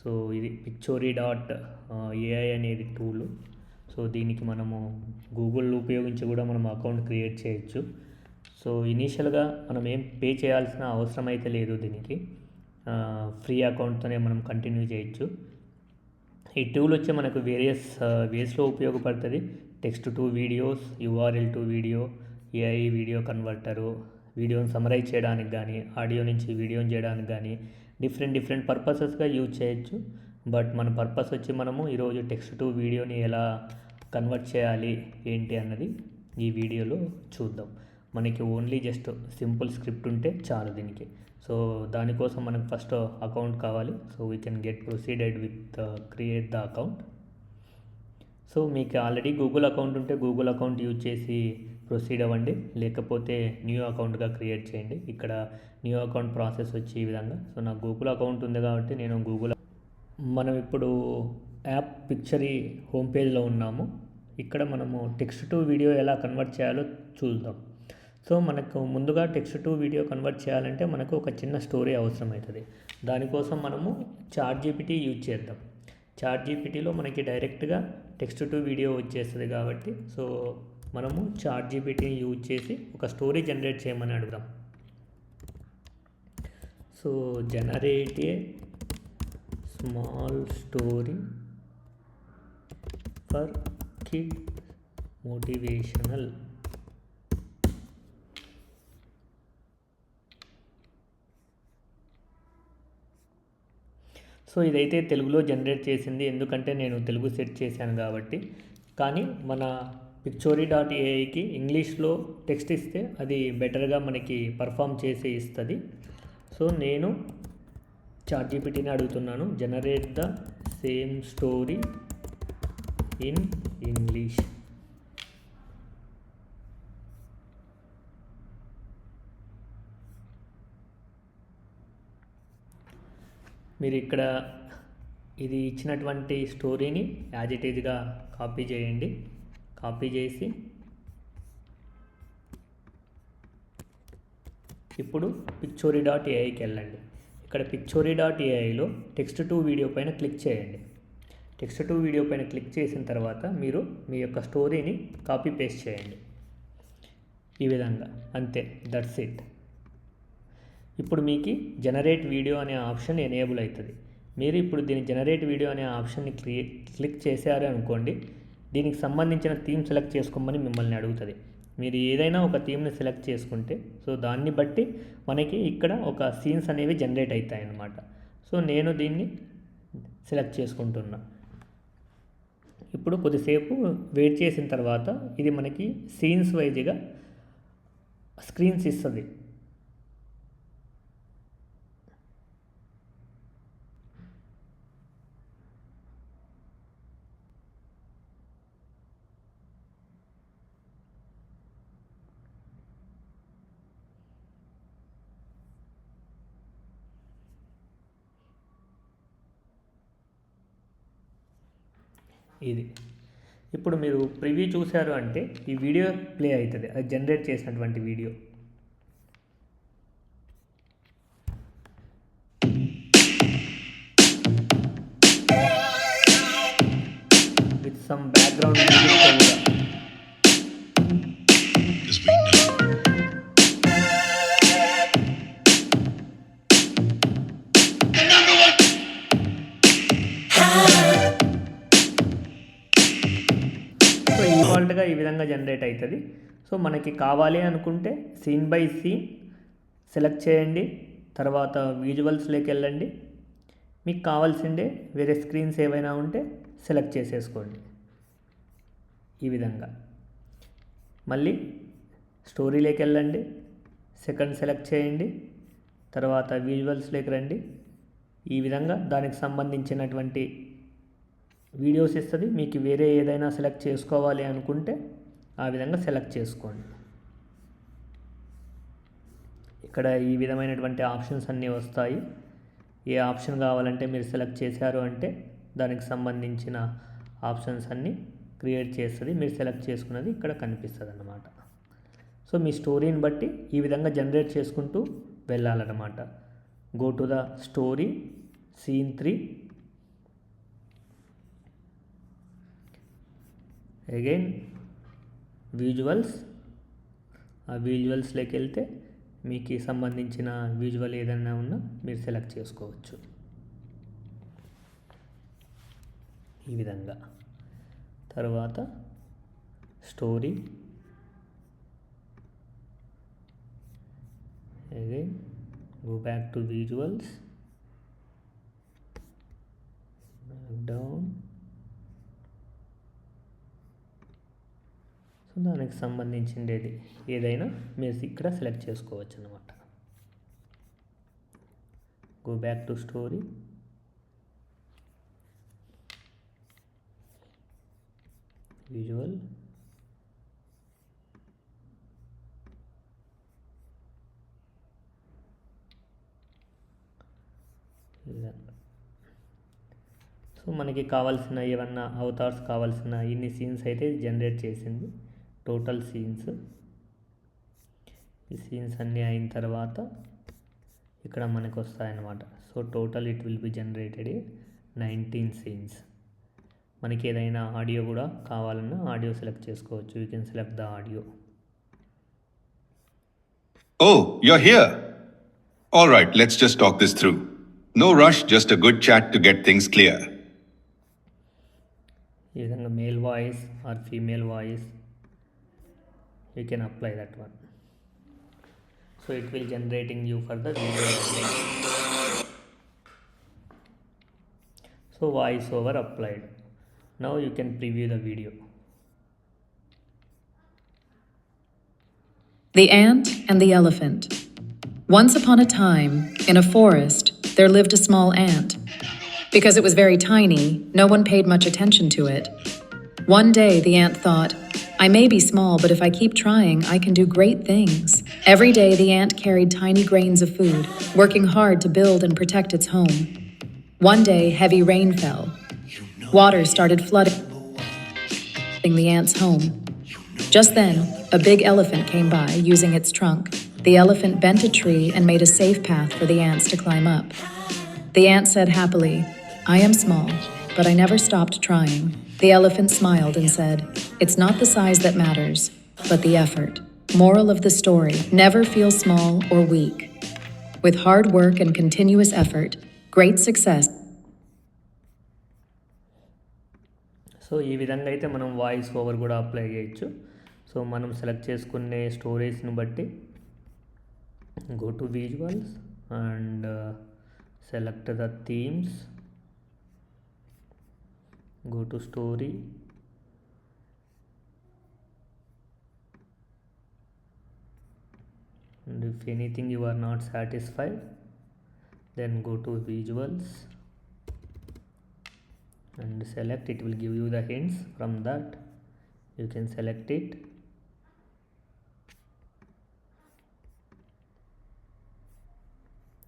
So ఇది Pictory dot AI అనేది tool so దీనికి మనము గూగుల్ ఉపయోగించి కూడా మనం అకౌంట్ క్రియేట్ చేయొచ్చు. సో ఇనీషియల్గా మనం ఏం పే చేయాల్సిన అవసరం అయితే లేదు దీనికి. ఫ్రీ అకౌంట్తోనే మనం కంటిన్యూ చేయొచ్చు. ఈ టూల్ వచ్చి మనకు వేరియస్ వేస్లో ఉపయోగపడుతుంది. Text to videos URL to video AI video converter వీడియోని సమరైజ్ చేయడానికి కానీ ఆడియో నుంచి వీడియోని చేయడానికి కానీ డిఫరెంట్ డిఫరెంట్ పర్పసెస్గా యూజ్ చేయొచ్చు. బట్ మన పర్పస్ వచ్చి మనము ఈరోజు టెక్స్ట్ టు వీడియోని ఎలా కన్వర్ట్ చేయాలి ఏంటి అన్నది ఈ వీడియోలో చూద్దాం. మనకి ఓన్లీ జస్ట్ సింపుల్ స్క్రిప్ట్ ఉంటే చాలు దీనికి. సో దానికోసం మనకు ఫస్ట్ అకౌంట్ కావాలి. So we can get proceeded with create the account so మీకు ఆల్రెడీ గూగుల్ అకౌంట్ ఉంటే గూగుల్ అకౌంట్ యూజ్ చేసి ప్రొసీడ్ అవ్వండి. లేకపోతే న్యూ అకౌంట్గా క్రియేట్ చేయండి. ఇక్కడ న్యూ అకౌంట్ ప్రాసెస్ వచ్చి ఈ విధంగా. సో నాకు గూగుల్ అకౌంట్ ఉంది కాబట్టి నేను గూగుల్ మనం ఇప్పుడు యాప్ పిక్చరీ హోమ్ పేజ్లో ఉన్నాము. ఇక్కడ మనము టెక్స్ట్ టు వీడియో ఎలా కన్వర్ట్ చేయాలో చూద్దాం. సో మనకు ముందుగా టెక్స్ట్ టు వీడియో కన్వర్ట్ చేయాలంటే మనకు ఒక చిన్న స్టోరీ అవసరం అవుతుంది దానికోసం మనము చార్ట్ జీపీటీ యూజ్ చేద్దాం. చార్ట్ జీపీటీలో మనకి డైరెక్ట్గా టెక్స్ట్ టు వీడియో వచ్చేస్తుంది కాబట్టి. సో మనము చార్ట్ జీపీటీని యూజ్ చేసి ఒక స్టోరీ జనరేట్ చేయమని అడుగుదాం. So generate a small story for kid motivational. So ఇదైతే తెలుగులో జనరేట్ చేసింది. ఎందుకంటే నేను తెలుగు సెట్ చేశాను కాబట్టి. కానీ మన పిక్చోరీ డాట్ ఏఐకి ఇంగ్లీష్లో టెక్స్ట్ ఇస్తే అది బెటర్గా మనకి పర్ఫామ్ చేసి ఇస్తుంది. సో నేను చాట్ జీపీటీని అడుగుతున్నాను. Generate the same story in English. మీరు ఇక్కడ ఇది ఇచ్చినటువంటి స్టోరీని యాజ్ ఇట్ ఈజ్గా కాపీ చేయండి. కాపీ చేసి ఇప్పుడు పిక్చోరీ డాట్ ఏఐకి వెళ్ళండి. ఇక్కడ పిక్చోరీ డాట్ ఏఐలో టెక్స్ట్ టు వీడియో పైన క్లిక్ చేయండి. టెక్స్ట్ టు వీడియో పైన క్లిక్ చేసిన తర్వాత మీరు మీ యొక్క స్టోరీని కాపీ పేస్ట్ చేయండి. ఈ విధంగా. అంతే. దట్స్ ఇట్ ఇప్పుడు మీకు జనరేట్ వీడియో అనే ఆప్షన్ ఎనేబుల్ అవుతుంది. మీరు ఇప్పుడు దీని జనరేట్ వీడియో అనే ఆప్షన్ని క్లియే క్లిక్ చేశారు అనుకోండి దీనికి సంబంధించిన థీమ్ సెలెక్ట్ చేసుకోమని మిమ్మల్ని అడుగుతుంది. మీరు ఏదైనా ఒక థీమ్ని సెలెక్ట్ చేసుకుంటే సో దాన్ని బట్టి మనకి ఇక్కడ ఒక సీన్స్ అనేవి జనరేట్ అవుతాయి అన్నమాట సో నేను దీన్ని సెలెక్ట్ చేసుకుంటున్నా. ఇప్పుడు కొద్దిసేపు వెయిట్ చేసిన తర్వాత ఇది మనకి సీన్స్ వైజ్గా స్క్రీన్స్ ఇస్తుంది. ఇది. ఇప్పుడు మీరు ప్రివ్యూ చూశారు అంటే ఈ వీడియో ప్లే అవుతుంది. అది జనరేట్ చేసినటువంటి video. With some background music కూడా డిఫాల్ట్గా ఈ విధంగా జనరేట్ అవుతుంది సో మనకి కావాలి అనుకుంటే సీన్ బై సీన్ సెలెక్ట్ చేయండి. తర్వాత విజువల్స్లోకి వెళ్ళండి. మీకు కావాల్సిందే వేరే స్క్రీన్స్ ఏవైనా ఉంటే సెలెక్ట్ చేసేసుకోండి. ఈ విధంగా. మళ్ళీ స్టోరీలోకి వెళ్ళండి. సెకండ్ సెలెక్ట్ చేయండి. తర్వాత విజువల్స్లోకి రండి. ఈ విధంగా దానికి సంబంధించినటువంటి వీడియోస్ ఇస్తుంది. మీకు వేరే ఏదైనా సెలెక్ట్ చేసుకోవాలి అనుకుంటే ఆ విధంగా సెలెక్ట్ చేసుకోండి. ఇక్కడ ఈ విధమైనటువంటి ఆప్షన్స్ అన్నీ వస్తాయి. ఏ ఆప్షన్ కావాలంటే మీరు సెలెక్ట్ చేశారు అంటే దానికి సంబంధించిన ఆప్షన్స్ అన్నీ క్రియేట్ చేస్తుంది. మీరు సెలెక్ట్ చేసుకున్నది ఇక్కడ కనిపిస్తుంది అన్నమాట సో మీ స్టోరీని బట్టి ఈ విధంగా జనరేట్ చేసుకుంటూ వెళ్ళాలన్నమాట. Go to the story scene three again visuals ఆ విజువల్స్లోకి వెళ్తే మీకు సంబంధించిన విజువల్ ఏదైనా ఉన్నా మీరు సెలెక్ట్ చేసుకోవచ్చు. ఈ విధంగా. తర్వాత story again go back to visuals so దానికి సంబంధించిండేది. ఏదైనా మీరు ఇక్కడ సెలెక్ట్ చేసుకోవచ్చు అనమాట go back to story visual so మనకి కావాల్సిన ఏమన్నా అవతార్స్ కావాల్సిన ఇన్ని సీన్స్ అయితే జనరేట్ చేసింది. టోటల్ సీన్స్ ఈ సీన్స్ అన్నీ అయిన తర్వాత ఇక్కడ మనకు వస్తాయన్నమాట so total it will be generated nineteen scenes మనకి ఏదైనా ఆడియో కూడా కావాలన్నా ఆడియో సెలెక్ట్ చేసుకోవచ్చు you can select the audio Oh, you're here. All right, let's just talk this through. No rush, just a good chat to get things clear. ఈ విధంగా male voice or female voice you can apply that one. So it will generating you for the video so voiceover applied. Now you can preview the video. The ant and the elephant. Once upon a time, in a forest, there lived a small ant. Because it was very tiny, no one paid much attention to it. One day, the ant thought, I may be small, but if I keep trying, I can do great things. Every day, the ant carried tiny grains of food, working hard to build and protect its home. One day, heavy rain fell. Water started flooding the ant's home. Just then, a big elephant came by using its trunk. The elephant bent a tree and made a safe path for the ants to climb up. The ant said happily, I am small, but I never stopped trying. The elephant smiled and said, It's not the size that matters, but the effort. Moral of the story never feel small or weak. With hard work and continuous effort, great success so ఈ విధంగా అయితే మనం voice over కూడా apply చేయొచ్చు so మనం select చేసుకునే స్టోరీస్ని బట్టి go to visuals and select the themes go to story. And if anything you are not satisfied then go to visuals and select. It will give you the hints from that. You can select it.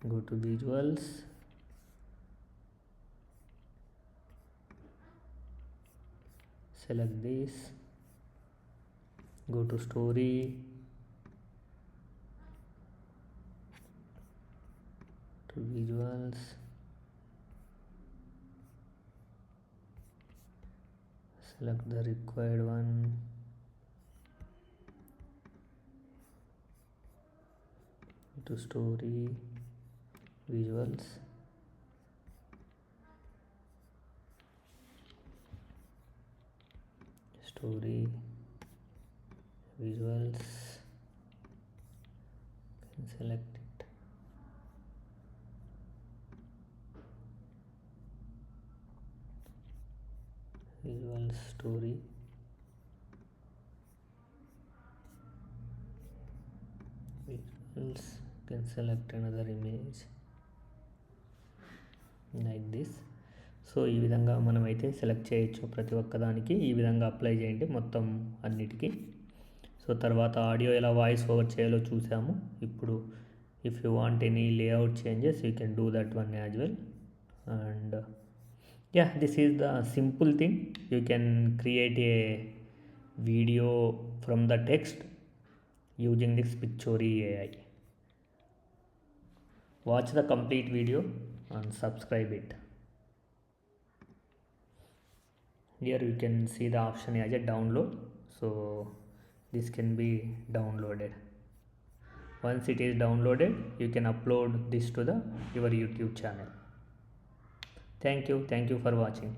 Go to visuals select this go to story to visuals select the required one to story visuals story visuals can select it. Visual story. Visuals can select another image. Like this so ఈ విధంగా మనమైతే select చేయొచ్చు ప్రతి ఒక్కదానికి. ఈ విధంగా apply చేయండి మొత్తం అన్నిటికీ. సో తర్వాత ఆడియో ఎలా వాయిస్ ఓవర్ చేయాలో చూసాము. ఇప్పుడు if you want any layout changes you can do that one as well and yeah this is the simple thing you can create a video from the text using this Pictory AI watch the complete video and subscribe it here you can see the option as a download. So this can be downloaded. Once it is downloaded you can upload this to the your youtube channel. Thank you. Thank you for watching